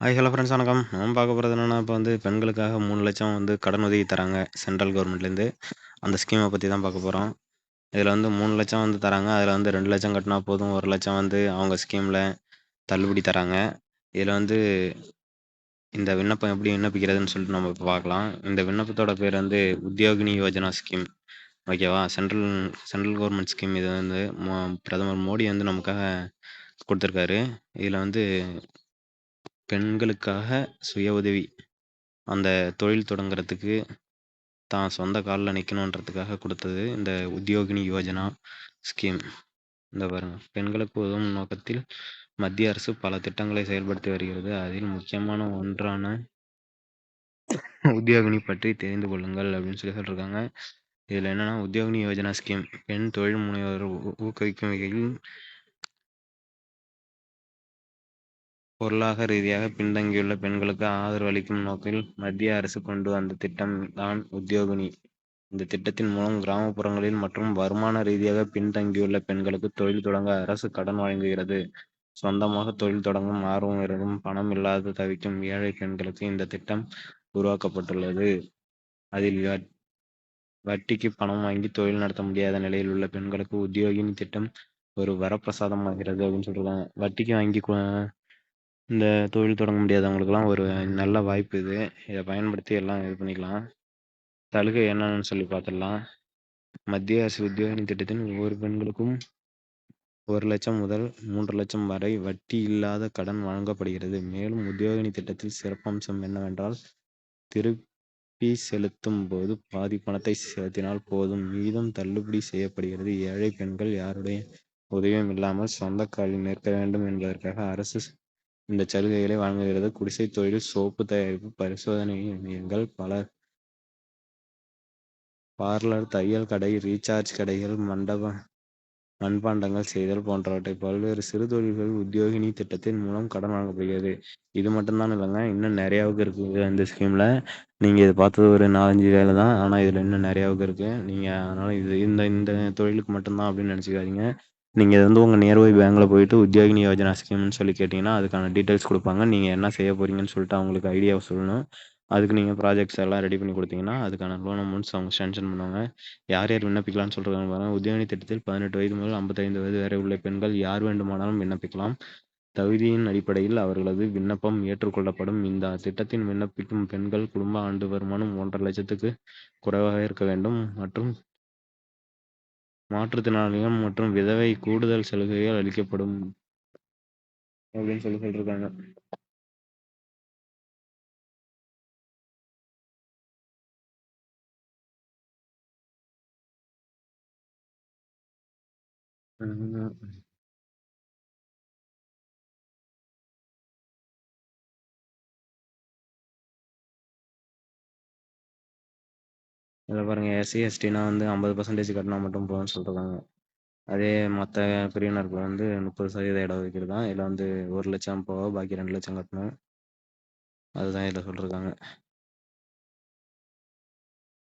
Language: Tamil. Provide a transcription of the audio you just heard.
ஹாய் ஹலோ ஃப்ரெண்ட்ஸ் வணக்கம். நம்ம பார்க்க போகிறது என்னென்னா இப்போ வந்து பெண்களுக்காக மூணு லட்சம் வந்து கடன் உதவி தராங்க சென்ட்ரல் கவர்மெண்ட்லேருந்து அந்த ஸ்கீமை பற்றி தான் பார்க்க போகிறோம் இதில் வந்து மூணு லட்சம் வந்து தராங்க. அதில் வந்து ரெண்டு லட்சம் கட்டினா போதும். ஒரு லட்சம் வந்து அவங்க ஸ்கீமில் தள்ளுபடி தராங்க. இதில் வந்து இந்த விண்ணப்பம் எப்படி விண்ணப்பிக்கிறதுன்னு சொல்லிட்டு நம்ம இப்போ பார்க்கலாம். இந்த விண்ணப்பத்தோட பேர் வந்து உத்தியோகினி யோஜனா ஸ்கீம் ஓகேவா சென்ட்ரல் சென்ட்ரல் கவர்மெண்ட் ஸ்கீம் இது வந்து பிரதமர் மோடி வந்து நமக்காக கொடுத்துருக்காரு. இதில் வந்து பெண்களுக்காக சுய உதவி. அந்த தொழில் தொடங்குறதுக்கு தான் சொந்த காலில் நிற்கணுன்றதுக்காக கொடுத்தது இந்த உத்தியோகினி யோஜனா ஸ்கீம். இந்த பாருங்க பெண்களுக்கு உதவும் நோக்கத்தில் மத்திய அரசு பல திட்டங்களை செயல்படுத்தி வருகிறது. அதில் முக்கியமான ஒன்றான உத்தியோகினி பற்றி தெரிந்து கொள்ளுங்கள் அப்படின்னு சொல்லி சொல்லியிருக்காங்க இதில் என்னென்னா உத்தியோகினி யோஜனா ஸ்கீம் பெண் தொழில் முனைவர் ஊக்குவிக்கும் வகையில் பொருளாக ரீதியாக பின்தங்கியுள்ள பெண்களுக்கு ஆதரவு அளிக்கும் நோக்கில் மத்திய அரசு கொண்டு வந்த திட்டம் தான் உத்தியோகினி இந்த திட்டத்தின் மூலம் கிராமப்புறங்களில் மற்றும் வருமான ரீதியாக பின்தங்கியுள்ள பெண்களுக்கு தொழில் தொடங்க அரசு கடன் வழங்குகிறது. சொந்தமாக தொழில் தொடங்கும் ஆர்வம் இருக்கும், பணம் இல்லாது தவிக்கும் ஏழை பெண்களுக்கு இந்த திட்டம் உருவாக்கப்பட்டுள்ளது. அதில் வட்டிக்கு பணம் வாங்கி தொழில் நடத்த முடியாத நிலையில் உள்ள பெண்களுக்கு உத்தியோகினி திட்டம் ஒரு வரப்பிரசாதமாகிறது அப்படின்னு சொல்றாங்க. வட்டிக்கு வாங்கி இந்த தொழில் தொடங்க முடியாதவங்களுக்குலாம் ஒரு நல்ல வாய்ப்பு இது. இதை பயன்படுத்தி எல்லாம் இது பண்ணிக்கலாம். சலுகை என்னன்னு சொல்லி பார்த்துடலாம். மத்திய அரசு உத்தியோகி திட்டத்தின் ஒவ்வொரு பெண்களுக்கும் ஒரு லட்சம் முதல் மூன்று லட்சம் வரை வட்டி இல்லாத கடன் வழங்கப்படுகிறது. மேலும் உத்தியோகினி திட்டத்தில் சிறப்பம்சம் என்னவென்றால், திருப்பி செலுத்தும் போது பாதி பணத்தை செலுத்தினால் போதும், மீதம் தள்ளுபடி செய்யப்படுகிறது. ஏழை பெண்கள் யாருடைய உதவியும் இல்லாமல் சொந்த காலில் நிற்க வேண்டும் என்பதற்காக அரசு இந்த சலுகைகளை வழங்குகிறது. குடிசை தொழில், சோப்பு தயாரிப்பு, பரிசோதனை மையங்கள், பல பார்லர், தையல் கடை, ரீசார்ஜ் கடைகள், மண்டப மண்பாண்டங்கள் செய்தல் போன்றவற்றை பல்வேறு சிறு தொழில்கள் உத்தியோகினி திட்டத்தின் மூலம் கடன் வழங்கப்படுகிறது. இது மட்டும்தான் இல்லைங்க, இன்னும் நிறையாவுக்கு இருக்குது இந்த ஸ்கீமில். நீங்கள் இதை பார்த்தது ஒரு நாலஞ்சு வேலை தான். ஆனால் இதில் இன்னும் நிறையாவுக்கு இருக்குது. நீங்கள் அதனால் இது இந்த இந்த தொழிலுக்கு மட்டும்தான் அப்படின்னு நினச்சிக்காதீங்க. நீங்கள் வந்து உங்கள் நியர்பை பேங்க்கில் போயிட்டு உத்தியோகினி யோஜனா ஸ்கீம்னு சொல்லி கேட்டிங்கன்னா அதுக்கான டீட்டெயில்ஸ் கொடுப்பாங்க. நீங்கள் என்ன செய்ய போகிறீங்கன்னு சொல்லிட்டு அவங்களுக்கு ஐடியாவை சொல்லணும். அதுக்கு நீங்கள் ப்ராஜெக்ட்ஸ் எல்லாம் ரெடி பண்ணி கொடுத்தீங்கன்னா அதுக்கான லோன் அமௌண்ட்ஸ் அவங்க சேங்ஷன் பண்ணுவாங்க. யார் யார் விண்ணப்பிக்கலாம்னு சொல்கிறாங்க பாருங்கள் உத்தியோகினி திட்டத்தில் பதினெட்டு வயது முதல் ஐம்பத்தைந்து வயது வரை உள்ள பெண்கள் யார் வேண்டுமானாலும் விண்ணப்பிக்கலாம். தகுதியின் அடிப்படையில் அவர்களது விண்ணப்பம் ஏற்றுக்கொள்ளப்படும். இந்த திட்டத்தின் விண்ணப்பிக்கும் பெண்கள் குடும்ப ஆண்டு வருமானம் ஒன்றரை லட்சத்துக்கு குறைவாக இருக்க வேண்டும். மற்றும் மாற்றுத்திறனாளிகள் மற்றும் விதவை கூடுதல் சலுகைகள் அளிக்கப்படும் அப்படின்னு சொல்லி சொல்லிருக்காங்க. இதில் பாருங்கள் எஸ்சி எஸ்டினா வந்து ஐம்பது பர்சன்டேஜ் கட்டினா மட்டும் போதும்னு சொல்கிறாங்க அதே மற்ற பிரிவினருக்கு வந்து முப்பது சதவீத இடம் ஒதுக்கீடு தான் இதில் வந்து ஒரு லட்சம் போக பாக்கி ரெண்டு லட்சம் கட்டணும். அதுதான் இதில் சொல்லியிருக்காங்க